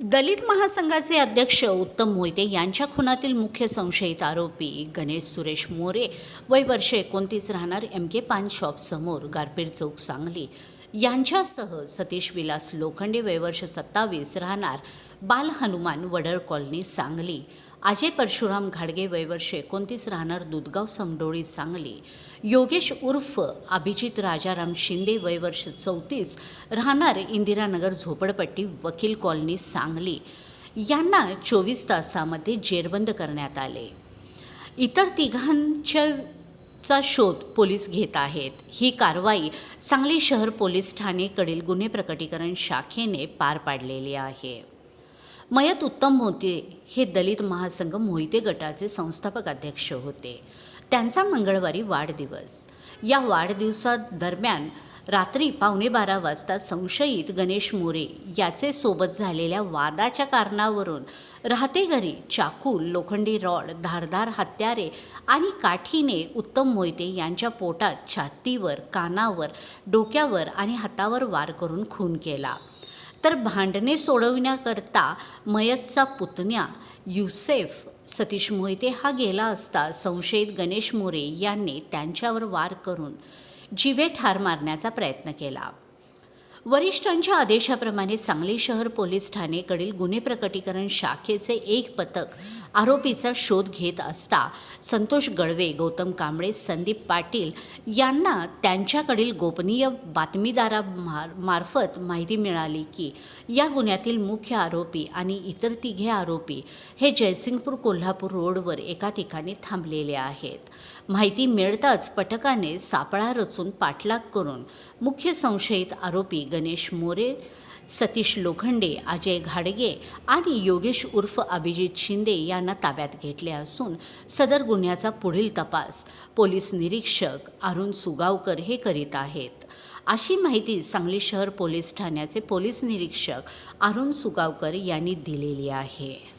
दलित महासंघाचे अध्यक्ष उत्तम मोहिते यांच्या खुनातील मुख्य संशयित आरोपी गणेश सुरेश मोरे वय वर्ष एकोणतीस राहणार एम के पान शॉपसमोर गारपीट चौक सांगली. यांच्यासह सतीश विलास लोखंडे वय वर्ष सत्तावीस राहणार बाल हनुमान वडर कॉलनी सांगली. अजय परशुराम घाडगे वयवर्ष एकोणतीस राहणार दुधगाव समडोळी सांगली. योगेश उर्फ अभिजित राजाराम शिंदे वयवर्ष चौतीस राहणार इंदिरानगर झोपडपट्टी वकील कॉलनी सांगली. यांना चोवीस तासामध्ये जेरबंद करण्यात आले. इतर तिघांच्या चा शोध पोलीस घेत आहेत. ही कारवाई सांगली शहर पोलीस ठाणेकडील गुन्हे प्रकटीकरण शाखेने पार पाडलेली आहे. मयत उत्तम मोते हे दलित महासंघ मोहिते गटाचे संस्थापक अध्यक्ष होते. त्यांचा मंगळवारी वाढदिवस. या वाढदिवसादरम्यान रात्री पावणे बारा वाजता संशयित गणेश मोरे याचे सोबत झालेल्या वादाच्या कारणावरून राहते घरी चाकू लोखंडी रॉड धारधार हत्यारे आणि काठीने उत्तम मोहिते यांच्या पोटात छातीवर कानावर डोक्यावर आणि हातावर वार करून खून केला. तर भांडणे सोडविण्याकरता मयतचा पुतण्या युसेफ सतीश मोहिते हा गेला असता संशयित गणेश मोरे यांनी त्यांच्यावर वार करून जीवे ठार मारण्याचा प्रयत्न केला. वरिष्ठांच्या आदेशाप्रमाणे सांगली शहर पोलीस ठाणेकडील गुन्हे प्रकटीकरण शाखेचे एक पथक आरोपीचा शोध घेत असता संतोष गडवे गौतम कांबळे संदीप पाटील यांना त्यांच्याकडील गोपनीय बातमीदारा मार मार्फत माहिती मिळाली की या गुन्ह्यातील मुख्य आरोपी आणि इतर तिघे आरोपी हे जयसिंगपूर कोल्हापूर रोडवर एका ठिकाणी थांबलेले आहेत. माहिती मिळताच पथकाने सापळा रचून पाठलाग करून मुख्य संशयित आरोपी गणेश मोरे सतीश लोखंडे अजय घाडगे आणि योगेश उर्फ अभिजित शिंदे यांना ताब्यात घेतले असून सदर गुन्ह्याचा पुढील तपास पोलीस निरीक्षक अरुण सुगावकर हे करीत आहेत. अशी माहिती सांगली शहर पोलीस ठाण्याचे पोलीस निरीक्षक अरुण सुगावकर यांनी दिलेली आहे.